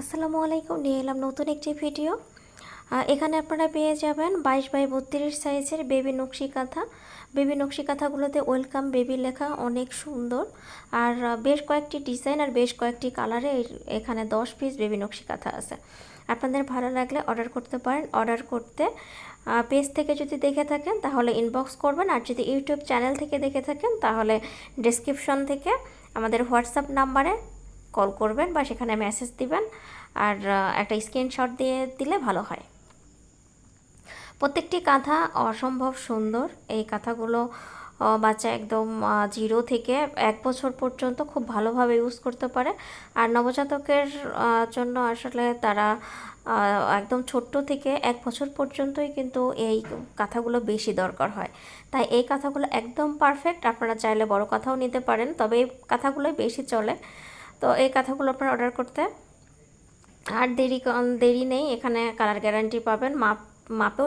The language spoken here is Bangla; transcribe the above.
আসসালামু আলাইকুম, নিয়ে এলাম নতুন একটি ভিডিও। এখানে আপনারা পেয়ে যাবেন বাইশ বাই বত্রিশ সাইজের বেবি নকশি কাঁথা বেবি নকশি কাঁথাগুলোতে ওয়েলকাম বেবি লেখা অনেক সুন্দর। আর বেশ কয়েকটি ডিজাইন আর বেশ কয়েকটি কালারে এখানে দশ পিস বেবি নকশি কাঁথা আছে। আপনাদের ভালো লাগলে অর্ডার করতে পারেন। অর্ডার করতে পেজ থেকে যদি দেখে থাকেন তাহলে ইনবক্স করবেন। আর যদি ইউটিউব চ্যানেল থেকে দেখে থাকেন তাহলে ডিসক্রিপশন থেকে আমাদের হোয়াটসঅ্যাপ নাম্বারে কল করবেন বা সেখানে মেসেজ দিবেন আর একটা স্ক্রিনশট দিয়ে দিলে ভালো হয়। প্রত্যেকটি কাঁথা অসম্ভব সুন্দর। এই কাঁথাগুলো বাচ্চা একদম জিরো থেকে এক বছর পর্যন্ত খুব ভালোভাবে ইউজ করতে পারে। আর নবজাতকের জন্য আসলে তারা একদম ছোট্ট থেকে এক বছর পর্যন্তই কিন্তু এই কাঁথাগুলো বেশি দরকার হয়। তাই এই কাঁথাগুলো একদম পারফেক্ট আপনারা চাইলে বড় কাঁথাও নিতে পারেন, তবে এই কাঁথাগুলোই বেশি চলে। তো এই কাঁথাগুলো আপনার অর্ডার করতে। আর দেরি দেরি নেই, এখানে কালার গ্যারান্টি পাবেন। মাপ মাপেও